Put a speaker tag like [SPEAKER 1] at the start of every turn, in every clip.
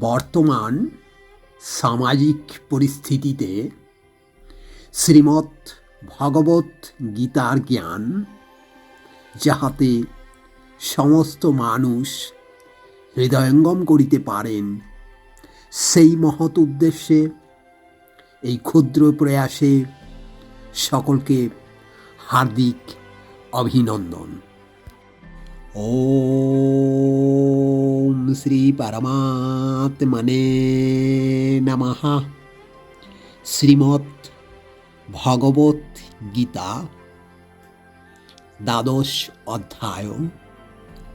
[SPEAKER 1] বর্তমান সামাজিক পরিস্থিতিতে শ্রীমৎ ভগবত গীতার জ্ঞান, যাহাতে সমস্ত মানুষ হৃদয়ঙ্গম করিতে পারেন, সেই মহৎ উদ্দেশ্যে এই ক্ষুদ্র প্রয়াসে সকলকে হার্দিক অভিনন্দন। ওম শ্রী পরমাত্মনে নমঃ শ্রীমৎ ভগবত গীতা দ্বাদশ অধ্যায়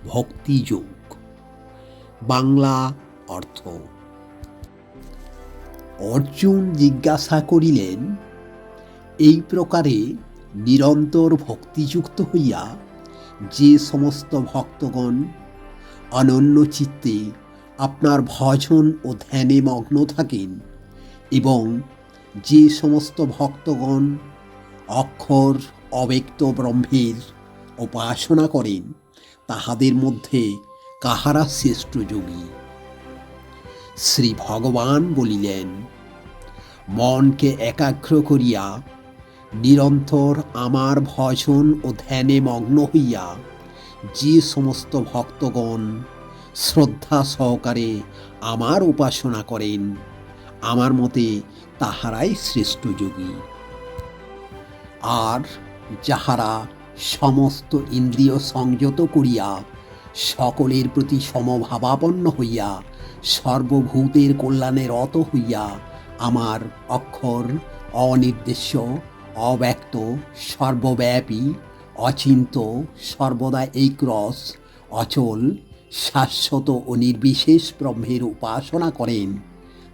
[SPEAKER 1] ভক্তিযোগ বাংলা অর্থ অর্জুন জিজ্ঞাসা করিলেন এই প্রকারে নিরন্তর ভক্তিযুক্ত হইয়া যে সমস্ত ভক্তগণ অনন্য চিত্তে আপনার ভজন ও ধ্যানে মগ্ন থাকেন এবং যে সমস্ত ভক্তগণ অক্ষর অব্যক্ত ব্রহ্মের উপাসনা করেন, তাহাদের মধ্যে কাহারা শ্রেষ্ঠ যোগী? শ্রী ভগবান বলিলেন, মনকে একাগ্র করিয়া নিরন্তর আমার ভজন ও ধ্যানে মগ্ন হইয়া যে সমস্ত ভক্তগণ শ্রদ্ধা সহকারে আমার উপাসনা করেন, আমার মতে তাহারাই শ্রেষ্ঠ যোগী। আর যাহারা সমস্ত ইন্দ্রিয় সংযত করিয়া সকলের প্রতি সমভাবাপন্ন হইয়া সর্বভূতের কল্যাণে রত হইয়া আমার অক্ষর অনির্দেশ্য, অব্যক্ত, সর্বব্যাপী অচিন্ত, সর্বদা এই ক্রস, অচল, শাশ্বত ও নির্বিশেষ ব্রহ্মের উপাসনা করেন,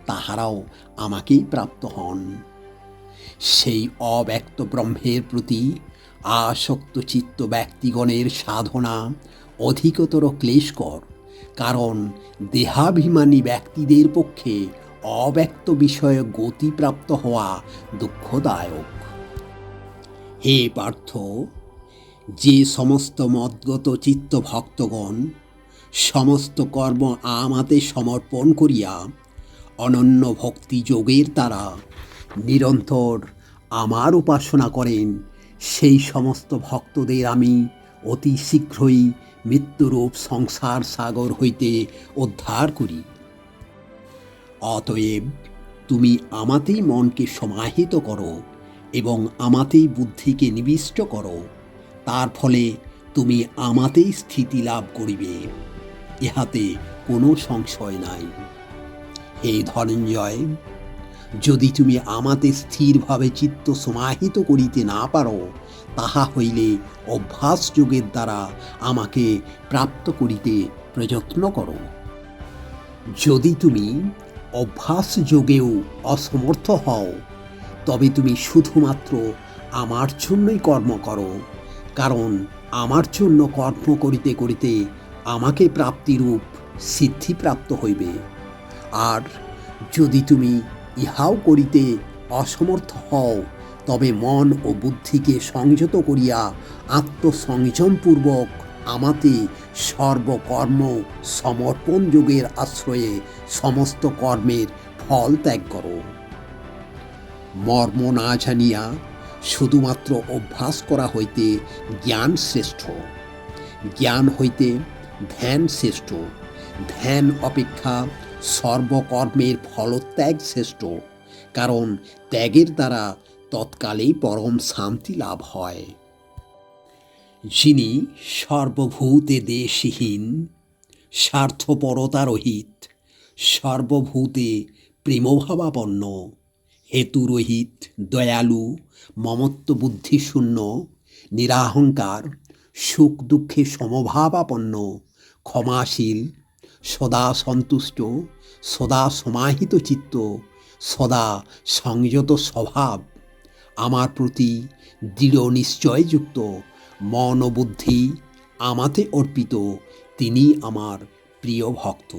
[SPEAKER 1] তাহারাও আমাকেই প্রাপ্ত হন। সেই অব্যক্ত ব্রহ্মের প্রতি আসক্ত চিত্ত ব্যক্তিগণের সাধনা অধিকতর ক্লেশকর, কারণ দেহাভিমানী ব্যক্তিদের পক্ষে অব্যক্ত বিষয়ে গতিপ্রাপ্ত হওয়া দুঃখদায়ক। হে পার্থ যে সমস্ত মদ্গত চিত্ত ভক্তগণ, সমস্ত কর্ম আমাতে সমর্পণ করিয়া অনন্য ভক্তি যোগের দ্বারা নিরন্তর আমার উপাসনা করেন, সেই সমস্ত ভক্তদের আমি অতি শীঘ্রই মৃত্যুরূপ সংসার সাগর হইতে উদ্ধার করি। অতএব তুমি আমাতেই মনকে সমাহিত করো এবং আমাতেই বুদ্ধিকে নিবিষ্ট করো। তার ফলে তুমি আমাতেই স্থিতি লাভ করিবে। ইহাতে কোনো সংশয় নাই। হে ধনঞ্জয়, যদি তুমি আমাতে স্থিরভাবে চিত্ত সমাহিত করিতে না পারো, তাহা হইলে অভ্যাস যোগের দ্বারা আমাকে প্রাপ্ত করিতে প্রযত্ন করো। যদি তুমি অভ্যাস যোগেও অসমর্থ হও, তবে তুমি শুধুমাত্র আমার জন্যই কর্ম করো। কারণ আমার জন্য কর্ম করিতে করিতে আমাকে প্রাপ্তিরূপ সিদ্ধিপ্রাপ্ত হইবে। আর যদি তুমি ইহাও করিতে অসমর্থ হও, তবে মন ও বুদ্ধিকে সংযত করিয়া আত্মসংযমপূর্বক আমাতে সর্বকর্ম সমর্পণ যোগের আশ্রয়ে সমস্ত কর্মের ফল ত্যাগ করো। মর্ম না জানিয়া শুধুমাত্র অভ্যাস করা হইতে জ্ঞান শ্রেষ্ঠ। জ্ঞান হইতে ধ্যান শ্রেষ্ঠ। ধ্যান অপেক্ষা সর্বকর্মের ফলত্যাগ শ্রেষ্ঠ। কারণ ত্যাগের দ্বারা তৎকালেই পরম শান্তি লাভ হয়। যিনি সর্বভূতে দেশহীন, স্বার্থপরতারহিত, সর্বভূতে প্রেমভাবাপন্ন হেতুরহিত, দয়ালু, মমত্ব বুদ্ধিশূন্য নিরাহংকার, সুখ দুঃখে সমভাবাপন্ন, ক্ষমাশীল, সদা সন্তুষ্ট, সদা সমাহিত চিত্ত, সদা সংযত স্বভাব। আমার প্রতি দৃঢ় নিশ্চয়যুক্ত, মন ও বুদ্ধি আমাতে অর্পিত, তিনি আমার প্রিয় ভক্ত।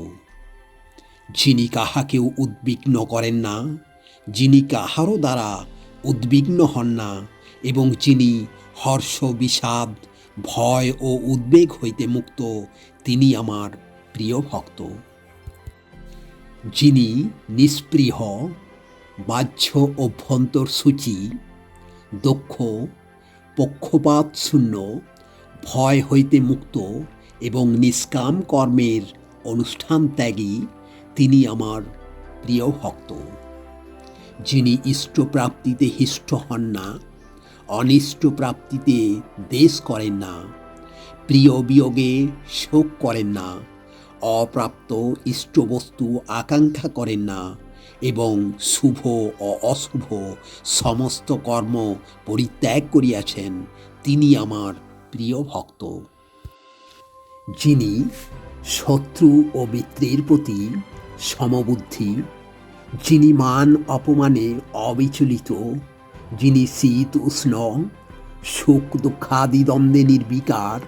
[SPEAKER 1] যিনি কাহাকেও উদ্বিগ্ন করেন না যিনি কাহারও দ্বারা উদ্বিগ্ন হন না এবং যিনি হর্ষ বিষাদ ভয় ও উদ্বেগ হইতে মুক্ত, তিনি আমার প্রিয় ভক্ত। যিনি নিস্পৃহ বাহ্য অভ্যন্তর সূচি, দক্ষ, পক্ষপাত শূন্য, ভয় হইতে মুক্ত এবং নিষ্কাম কর্মের অনুষ্ঠান ত্যাগী, তিনি আমার প্রিয় ভক্ত। যিনি ইষ্টপ্রাপ্তিতে হিষ্ট হন না অনিষ্ট প্রাপ্তিতে দেশ করেন না, প্রিয় বিয়োগে শোক করেন না, অপ্রাপ্ত ইষ্টবস্তু আকাঙ্ক্ষা করেন না এবং শুভ ও অশুভ সমস্ত কর্ম পরিত্যাগ করিয়াছেন, তিনি আমার প্রিয় ভক্ত। যিনি শত্রু ও মিত্রের প্রতি সমবুদ্ধি যিনি মান অপমানে অবিচলিত, যিনি শীত উষ্ণ সুখ দুঃখাদি দ্বন্দ্বে নির্বিকার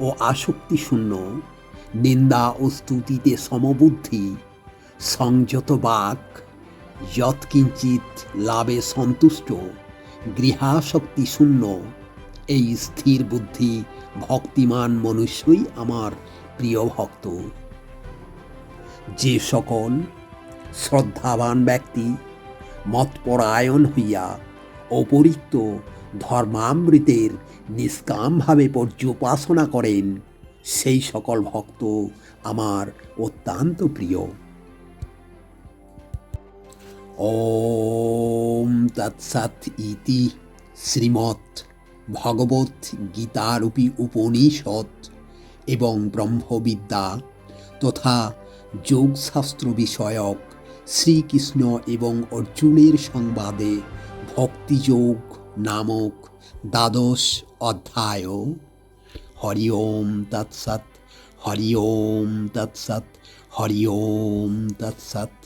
[SPEAKER 1] ও আসক্তি শূন্য নিন্দা ও স্তুতিতে সমবুদ্ধি, সংযত বাক যৎকিঞ্চিত লাভে সন্তুষ্ট গৃহাসক্তি শূন্য এই স্থির বুদ্ধি ভক্তিমান মনুষ্যই আমার প্রিয় ভক্ত। যে সকল শ্রদ্ধাবান ব্যক্তি, মতপরায়ণ হইয়া অপরিক্ত ধর্মামৃতের নিষ্কামভাবে পর্যুপাসনা করেন, সেই সকল ভক্ত আমার অত্যন্ত প্রিয়। ওম তৎসৎ ইতি শ্রীমৎ ভগবত গীতারূপী উপনিষদ এবং ব্রহ্মবিদ্যা তথা যোগশাস্ত্র বিষয়ক শ্রীকৃষ্ণ এবং অর্জুনের সংবাদে ভক্তিযোগ নামক দ্বাদশ অধ্যায় হরি ওম তৎসৎ, হরি ওম তৎসৎ, হরি ওম তৎসৎ।